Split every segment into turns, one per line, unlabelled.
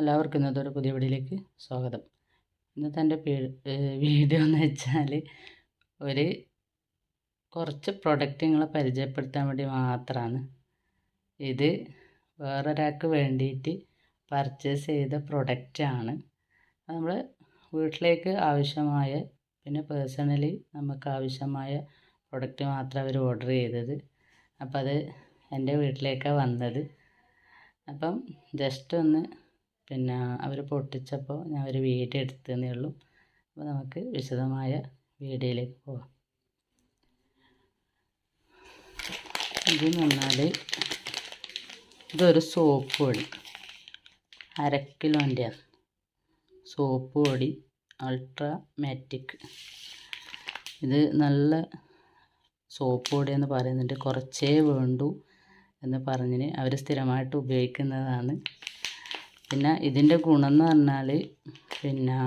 എല്ലാവർക്കും ഇന്നത്തെ ഒരു പുതിയ വീഡിയോയിലേക്ക് സ്വാഗതം. ഇന്നത്തെ എന്റെ വീഡിയോ എന്ന് വെച്ചാൽ ഒരു കുറച്ച് പ്രൊഡക്റ്റ് നിങ്ങളെ പരിചയപ്പെടുത്താൻ വേണ്ടി മാത്രമാണ് ഇത് വേറൊരാൾക്ക് വേണ്ടിയിട്ട് പർച്ചേസ് ചെയ്ത പ്രൊഡക്റ്റാണ്. നമ്മൾ വീട്ടിലേക്ക് ആവശ്യമായ പിന്നെ പേഴ്സണലി നമുക്ക് ആവശ്യമായ പ്രൊഡക്റ്റ് മാത്രം അവർ ഓർഡർ ചെയ്തത്. അപ്പോൾ അത് എന്റെ വീട്ടിലേക്കാണ് വന്നത്. അപ്പം ജസ്റ്റ് ഒന്ന് പിന്നെ അവർ പൊട്ടിച്ചപ്പോൾ ഞാൻ ഒരു വീഡിയോ എടുത്തതേ ഉള്ളൂ. അപ്പോൾ നമുക്ക് വിശദമായ വീഡിയോയിലേക്ക് പോവാം. ഇതെന്ന് പറഞ്ഞാൽ ഇതൊരു സോപ്പ് പൊടി. അര കിലോന്റെയാണ് സോപ്പ് പൊടി അൾട്രാ മാറ്റിക്. ഇത് നല്ല സോപ്പ് പൊടി എന്ന് പറയുന്നുണ്ട്. കുറച്ചേ വേണ്ടൂ എന്ന് പറഞ്ഞിന് അവർ സ്ഥിരമായിട്ട് ഉപയോഗിക്കുന്നതാണ്. പിന്നെ ഇതിന്റെ ഗുണം എന്ന് പറഞ്ഞാൽ പിന്നെ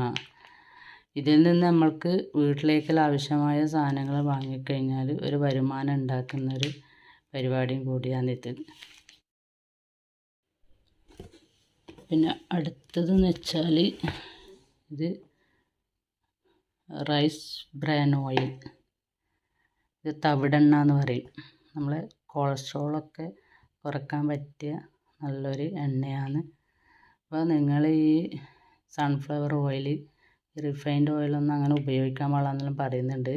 ഇതിൽ നിന്ന് നമ്മൾക്ക് വീട്ടിലേക്കുള്ള ആവശ്യമായ സാധനങ്ങൾ വാങ്ങിക്കഴിഞ്ഞാൽ ഒരു വരുമാനം ഉണ്ടാക്കുന്ന ഒരു പരിപാടിയും കൂടിയാണിത് പിന്നെ അടുത്തതെന്ന് വെച്ചാൽ ഇത് റൈസ് ബ്രാൻ ഓയിൽ. ഇത് തവിടെണ്ണ എന്ന് പറയും. നമ്മളെ കൊളസ്ട്രോളൊക്കെ കുറയ്ക്കാൻ പറ്റിയ നല്ലൊരു എണ്ണയാണ് അപ്പോൾ നിങ്ങൾ ഈ സൺഫ്ലവർ ഓയിൽ റിഫൈൻഡ് ഓയിലൊന്നും അങ്ങനെ ഉപയോഗിക്കാൻ പാടാന്നെല്ലാം പറയുന്നുണ്ട്.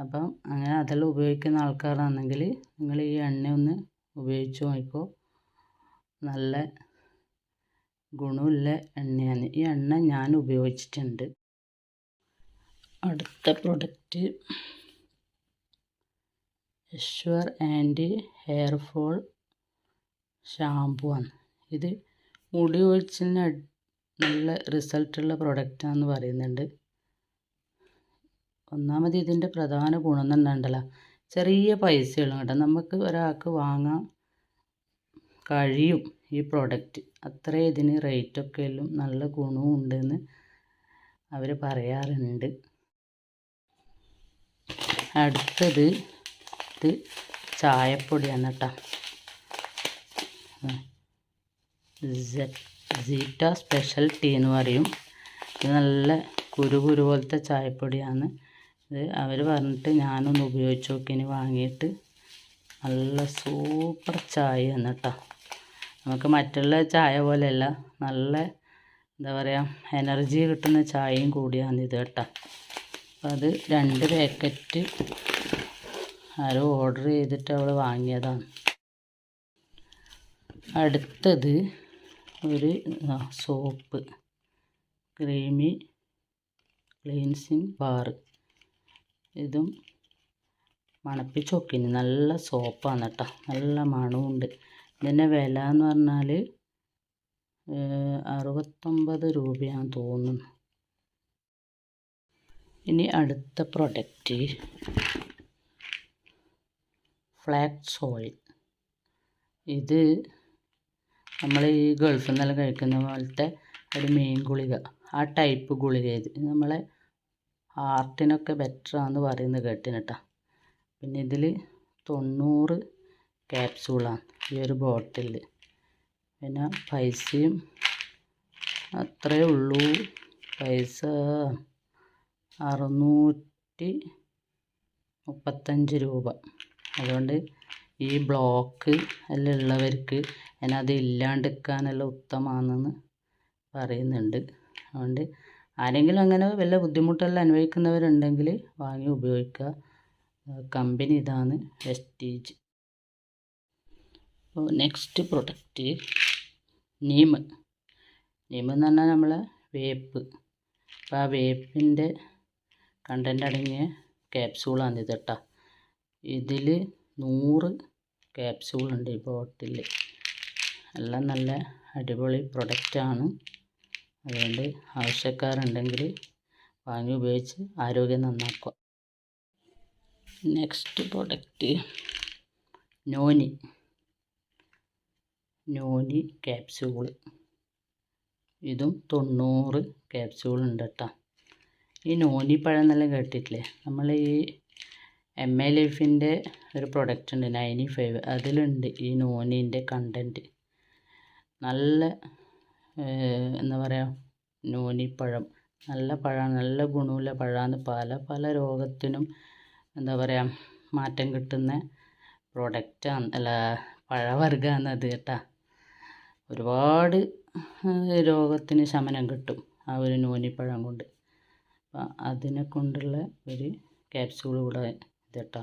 അപ്പം അങ്ങനെ അതെല്ലാം ഉപയോഗിക്കുന്ന ആൾക്കാരാണെങ്കിൽ നിങ്ങൾ ഈ എണ്ണ ഒന്ന് ഉപയോഗിച്ച് നോക്കിക്കോ നല്ല ഗുണമുള്ള എണ്ണയാണ്. ഈ എണ്ണ ഞാൻ ഉപയോഗിച്ചിട്ടുണ്ട്. അടുത്ത product Yashwar and hair fall shampoo ആണ്. ഇത് മുടി കൊഴിച്ചിലിന് നല്ല റിസൾട്ടുള്ള പ്രൊഡക്റ്റാണെന്ന് പറയുന്നുണ്ട്. ഒന്നാമത് ഇതിന്റെ പ്രധാന ഗുണം തന്നെ ഉണ്ടല്ലോ ചെറിയ പൈസയുള്ളൂ കേട്ടോ. നമുക്ക് ഒരാൾക്ക് വാങ്ങാൻ കഴിയും ഈ പ്രോഡക്റ്റ് അത്ര ഇതിന് റേറ്റൊക്കെ എല്ലാം നല്ല ഗുണവും ഉണ്ടെന്ന് അവർ പറയാറുണ്ട്. അടുത്തത് ഇത് ചായപ്പൊടിയാണ് കേട്ടോ. സീറ്റ സ്പെഷ്യൽ ടീ എന്ന് പറയും. ഇത് നല്ല കുരു കുരു പോലത്തെ ചായപ്പൊടിയാണ്. ഇത് അവർ പറഞ്ഞിട്ട് ഞാനൊന്ന് ഉപയോഗിച്ച് നോക്കി. വാങ്ങിയിട്ട് നല്ല സൂപ്പർ ചായയാണ് കേട്ടോ. നമുക്ക് മറ്റുള്ള ചായ പോലെയല്ല നല്ല എന്താ പറയുക എനർജി കിട്ടുന്ന ചായയും കൂടിയാണ് ഇത് കേട്ടോ. അപ്പം അത് രണ്ട് പാക്കറ്റ് ആരോ ഓർഡർ ചെയ്തിട്ട് അവൾ വാങ്ങിയതാണ്. അടുത്തത് ഒരു സോപ്പ് ക്രീമി ക്ലീൻസിങ് ബാർ. ഇതും മണപ്പിച്ച് നോക്കിന് നല്ല സോപ്പാണ് കേട്ടോ. നല്ല മണമുണ്ട് ഇതിന്റെ വില എന്ന് പറഞ്ഞാൽ അറുപത്തൊമ്പത് രൂപയാണ് തോന്നുന്നു. ഇനി അടുത്ത പ്രൊഡക്റ്റ്. Flax oil. ഇത് നമ്മൾ ഈ ഗൾഫിൽ നിന്നെല്ലാം കഴിക്കുന്ന പോലത്തെ ഒരു മീൻ ഗുളിക. ആ ടൈപ്പ് ഗുളിക ഇത് നമ്മളെ ഹാർട്ടിനൊക്കെ ബെറ്ററാന്ന് പറയുന്നത് കേട്ടിന് കേട്ടോ പിന്നെ ഇതിൽ തൊണ്ണൂറ് ക്യാപ്സൂളാണ് ഈ ഒരു ബോട്ടിലിൽ പിന്നെ പൈസയും അത്രയേ ഉള്ളൂ. പൈസ അറുന്നൂറ്റി മുപ്പത്തഞ്ച് രൂപ. അതുകൊണ്ട് ഈ ബ്ലോക്ക് എല്ലാം ഉള്ളവർക്ക് അതിനത് ഇല്ലാണ്ടിരിക്കാനെല്ലാം ഉത്തമമാണെന്ന് പറയുന്നുണ്ട്. അതുകൊണ്ട് ആരെങ്കിലും അങ്ങനെ വല്ല ബുദ്ധിമുട്ടെല്ലാം അനുഭവിക്കുന്നവരുണ്ടെങ്കിൽ വാങ്ങി ഉപയോഗിക്കുക. കമ്പനി ഇതാണ് വെസ്റ്റീജ് അപ്പോൾ നെക്സ്റ്റ് പ്രൊഡക്റ്റ് നീം നീം എന്ന് പറഞ്ഞാൽ നമ്മളെ വേപ്പ്. അപ്പോൾ ആ വേപ്പിന്റെ കണ്ടന്റ് അടങ്ങിയ ക്യാപ്സൂളാണ് ഇത് കേട്ടോ. ഇതിൽ നൂറ് ക്യാപ്സൂളുണ്ട് ഈ ബോട്ടിൽ എല്ലാം നല്ല അടിപൊളി പ്രൊഡക്റ്റാണ് അതുകൊണ്ട് ആവശ്യക്കാരുണ്ടെങ്കിൽ വാങ്ങി ഉപയോഗിച്ച് ആരോഗ്യം നന്നാക്കുക. Next product noni. Noni capsule ഇതും തൊണ്ണൂറ് ക്യാപ്സ്യൂൾ ഉണ്ട് കേട്ടോ. ഈ നോനി പഴം എന്നെല്ലാം കേട്ടിട്ടില്ലേ? നമ്മൾ ഈ എം എ ലൈഫിന്റെ ഒരു പ്രൊഡക്റ്റ് ഉണ്ട് നയന്റി ഫൈവ് അതിലുണ്ട് ഈ നോനീന്റെ കണ്ടന്റ് നല്ല എന്താ പറയുക പഴം നല്ല പഴമാണ് നല്ല ഗുണമുള്ള പഴമാണ് പല പല രോഗത്തിനും എന്താ പറയുക മാറ്റം കിട്ടുന്ന പ്രൊഡക്റ്റാണ് അല്ല പഴവർഗമാണ് അത് കേട്ടാ. ഒരുപാട് രോഗത്തിന് ശമനം കിട്ടും ആ ഒരു നൂനിപ്പഴം കൊണ്ട്. അപ്പം അതിനെ കൊണ്ടുള്ള ഒരു ക്യാപ്സ്യൂൾ കൂടെ ഇത് കേട്ടോ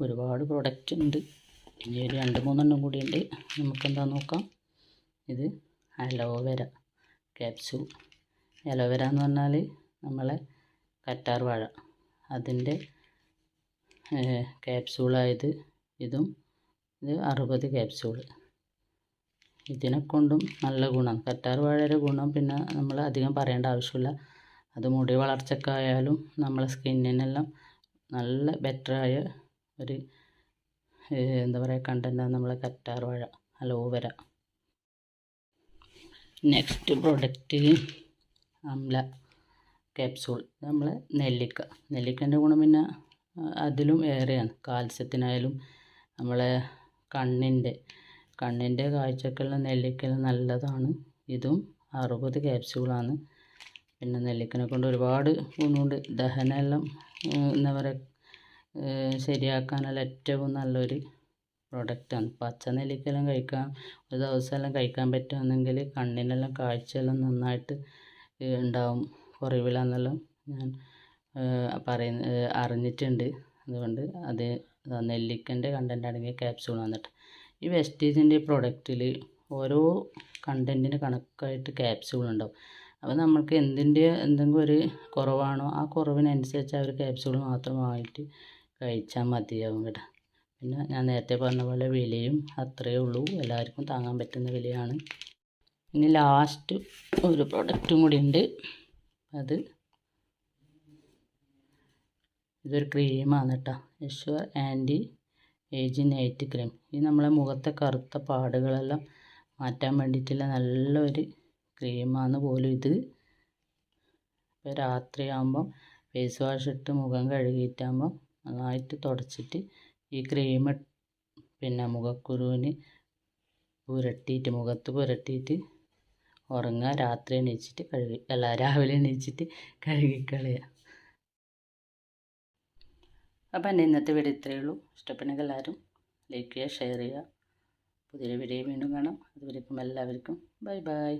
ഒരുപാട് പ്രൊഡക്റ്റ് ഉണ്ട്. ഇനി ഒരു രണ്ട് മൂന്നെണ്ണം കൂടി ഉണ്ട്. നമുക്കെന്താ നോക്കാം. ഇത് അലോവേര ക്യാപ്സ്യൂൾ അലോവേര എന്ന് പറഞ്ഞാൽ നമ്മളെ കറ്റാർ വാഴ. അതിന്റെ ക്യാപ്സ്യൂളായത് ഇതും ഇത് അറുപത് ക്യാപ്സ്യൂൾ ഇതിനെ കൊണ്ടും നല്ല ഗുണം. കറ്റാർ വാഴയുടെ ഗുണം പിന്നെ നമ്മൾ അധികം പറയേണ്ട ആവശ്യമില്ല. അത് മുടി വളർച്ചക്കായാലും നമ്മളെ സ്കിന്നിനെല്ലാം നല്ല ബെറ്ററായ ഒരു എന്താ പറയുക കണ്ടന്റാണ് നമ്മളെ കറ്റാർ വാഴ aloe vera next product amla capsule നമ്മളെ നെല്ലിക്ക. നെല്ലിക്കന്റെ ഗുണം പിന്നെ അതിലും ഏറെയാണ്. കാൽസ്യത്തിനായാലും നമ്മളെ കണ്ണിന്റെ കണ്ണിന്റെ കാഴ്ചക്കെല്ലാം നെല്ലിക്കെല്ലാം നല്ലതാണ്. ഇതും അറുപത് ക്യാപ്സ്യൂളാണ് പിന്നെ നെല്ലിക്കനെ കൊണ്ട് ഒരുപാട് ഗുണമുണ്ട് ദഹനമെല്ലാം എന്താ പറയുക ശരിയാക്കാനുള്ള ഏറ്റവും നല്ലൊരു പ്രൊഡക്റ്റാണ് പച്ച നെല്ലിക്കയെല്ലാം കഴിക്കാൻ ഒരു ദിവസമെല്ലാം കഴിക്കാൻ പറ്റുകയാണെങ്കിൽ കണ്ണിനെല്ലാം കാഴ്ചയെല്ലാം നന്നായിട്ട് ഉണ്ടാവും. കുറവില്ലാന്നെല്ലാം ഞാൻ പറയുന്ന അറിഞ്ഞിട്ടുണ്ട്. അതുകൊണ്ട് അത് നെല്ലിക്കന്റെ കണ്ടന്റ് അടങ്ങിയ ക്യാപ്സ്യൂൾ വന്നിട്ട് ഈ വെസ്റ്റീജിന്റെ പ്രൊഡക്റ്റിൽ ഓരോ കണ്ടന്റിന് കണക്കായിട്ട് ക്യാപ്സ്യൂൾ ഉണ്ടാവും. അപ്പോൾ നമ്മൾക്ക് എന്തിന്റെ എന്തെങ്കിലും ഒരു കുറവാണോ ആ കുറവിനനുസരിച്ച് ആ ഒരു ക്യാപ്സ്യൂൾ വാങ്ങിയിട്ട് കഴിച്ചാൽ മതിയാവും കേട്ടോ. പിന്നെ ഞാൻ നേരത്തെ പറഞ്ഞ പോലെ വിലയും അത്രയേ ഉള്ളൂ. എല്ലാവർക്കും താങ്ങാൻ പറ്റുന്ന വിലയാണ്. ഇനി ലാസ്റ്റ് ഒരു പ്രൊഡക്റ്റും കൂടി ഉണ്ട്. അത് ഇതൊരു ക്രീമാണ് കേട്ടോ. Yashwar anti ageing night cream ഇത് നമ്മളെ മുഖത്തെ കറുത്ത പാടുകളെല്ലാം മാറ്റാൻ വേണ്ടിയിട്ടുള്ള നല്ലൊരു ക്രീമാണ് പോലും ഇത്. ഇപ്പോൾ രാത്രിയാകുമ്പം ഫേസ് വാഷ് ഇട്ട് മുഖം കഴുകിയിട്ടാകുമ്പം നന്നായിട്ട് തുടച്ചിട്ട് ഈ ക്രീം പിന്നെ മുഖക്കുരുവിന് പുരട്ടിയിട്ട് മുഖത്ത് പുരട്ടിയിട്ട് ഉറങ്ങുക രാത്രി എണീച്ചിട്ട് കഴുകി അല്ല രാവിലെ എണീച്ചിട്ട് കഴുകിക്കളയുക അപ്പോൾ എന്റെ ഇന്നത്തെ വീഡിയോ ഇത്രയേ ഉള്ളൂ. ഇഷ്ടപ്പെടുന്നെങ്കിൽ എല്ലാവരും ലൈക്ക് ചെയ്യുക ഷെയർ ചെയ്യുക. പുതിയൊരു വീഡിയോ വീണ്ടും കാണാം. അതുവരേക്കും എല്ലാവർക്കും. Bye bye